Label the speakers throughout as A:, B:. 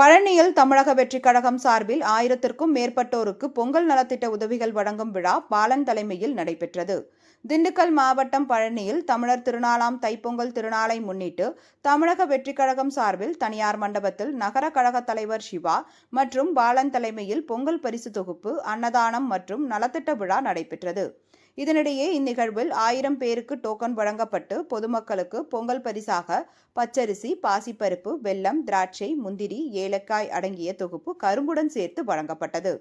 A: பழனியில் தமிழக வெற்றிக் கழகம் சார்பில் ஆயிரத்திற்கும் மேற்பட்டோருக்கு பொங்கல் நலத்திட்ட உதவிகள் வழங்கும் விழா பாலன் தலைமையில் நடைபெற்றது. திண்டுக்கல் மாவட்டம் பழனியில் தமிழர் திருநாளாம் தைப்பொங்கல் திருநாளை முன்னிட்டு தமிழக வெற்றிக் கழகம் சார்பில் தனியார் மண்டபத்தில் நகர கழக தலைவர் சிவா மற்றும் பாலன் தலைமையில் பொங்கல் பரிசு தொகுப்பு அன்னதானம் மற்றும் நலத்திட்ட விழா நடைபெற்றது. இதனிடையே இந்நிகழ்வில் ஆயிரம் பேருக்கு டோக்கன் வழங்கப்பட்டு பொதுமக்களுக்கு பொங்கல் பரிசாக பச்சரிசி பாசிப்பருப்பு வெல்லம் திராட்சை முந்திரி ஏலக்காய் அடங்கிய தொகுப்பு கரும்புடன் சேர்த்து வழங்கப்பட்டது.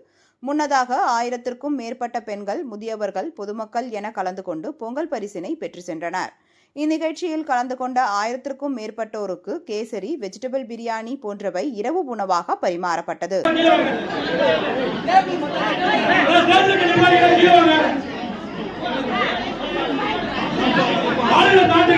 A: முன்னதாக ஆயிரத்திற்கும் மேற்பட்ட பெண்கள் முதியவர்கள் பொதுமக்கள் என கலந்து கொண்டு பொங்கல் பரிசினை பெற்று சென்றனர். இந்நிகழ்ச்சியில் கலந்து கொண்ட ஆயிரத்திற்கும் மேற்பட்டோருக்கு கேசரி வெஜிடபிள் பிரியாணி போன்றவை இரவு உணவாக பரிமாறப்பட்டது.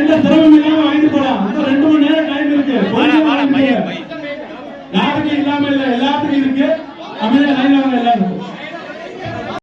B: எந்த சிரமம் இல்லாம வாங்கிட்டு போலாம். ரெண்டு மணி நேரம் டைம் இருக்கு. யாருக்கும் இல்லாம இல்ல எல்லாத்துக்கும் இருக்கு. அமைதியா லைன் வாங்க எல்லாருக்கும்.